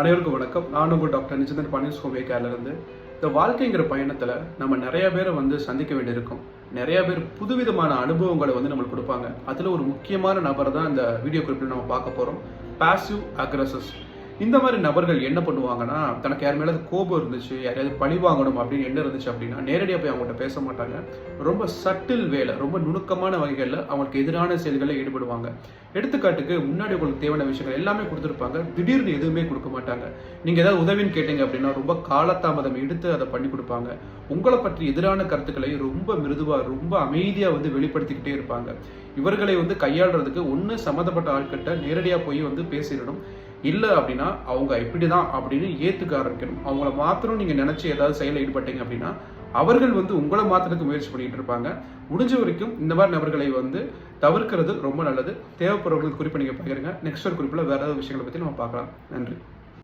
அனைவருக்கும் வணக்கம். நான் உங்கள் டாக்டர் நிஜந்தன் பன்னீர்செல்வம் இருந்து இந்த வாழ்க்கைங்கிற பயணத்தில் நம்ம நிறைய பேரை வந்து சந்திக்க வேண்டியிருக்கும். நிறைய பேர் புதுவிதமான அனுபவங்களை வந்து நம்மளுக்கு கொடுப்பாங்க. அதில் ஒரு முக்கியமான நபர் தான் இந்த வீடியோ குறிப்பில் நம்ம பார்க்க போகிறோம் பாசிவ் அக்ரஸஸ் இந்த மாதிரி நபர்கள் என்ன பண்ணுவாங்கன்னா தனக்கு யார் மேலே கோபம் இருந்துச்சு யாரையாவது பழி வாங்கணும் அப்படின்னு என்ன இருந்துச்சு அப்படின்னா நேரடியாக போய் அவங்கள்ட்ட பேச மாட்டாங்க. ரொம்ப சட்டில் வேலை ரொம்ப நுணுக்கமான வகைகளில் அவங்களுக்கு எதிரான செயல்களில் ஈடுபடுவாங்க. எடுத்துக்காட்டுக்கு முன்னாடி உங்களுக்கு தேவையான விஷயங்கள் எல்லாமே கொடுத்துருப்பாங்க. திடீர்னு எதுவுமே கொடுக்க மாட்டாங்க. நீங்கள் ஏதாவது உதவின்னு கேட்டீங்க அப்படின்னா ரொம்ப காலதாமதம் எடுத்து அதை பண்ணி கொடுப்பாங்க. உங்களை பற்றி எதிரான கருத்துக்களை ரொம்ப மிருதுவாக ரொம்ப அமைதியாக வந்து வெளிப்படுத்திக்கிட்டே இருப்பாங்க. இவர்களை வந்து கையாளுறதுக்கு ஒன்று சம்மந்தப்பட்ட ஆட்கிட்ட நேரடியாக போய் வந்து பேசிடணும். இல்லை அப்படின்னா அவங்க இப்படி தான் அப்படின்னு ஏற்றுக்க ஆரம்பிக்கணும். அவங்கள மாத்திரம் நீங்கள் நினச்சி ஏதாவது செயலில் ஈடுபட்டீங்க அப்படின்னா அவர்கள் வந்து உங்களை மாத்திரத்துக்கு முயற்சி பண்ணிகிட்டு இருப்பாங்க. முடிஞ்ச வரைக்கும் இந்த மாதிரி நபர்களை வந்து தவிர்க்கிறது ரொம்ப நல்லது. தேவைப்படுறவங்களுக்கு குறிப்பை நீங்கள் பகிருங்க. நெக்ஸ்ட் ஒரு குறிப்பில் வேறு ஏதாவது விஷயங்களை பற்றி நம்ம பார்க்கலாம். நன்றி.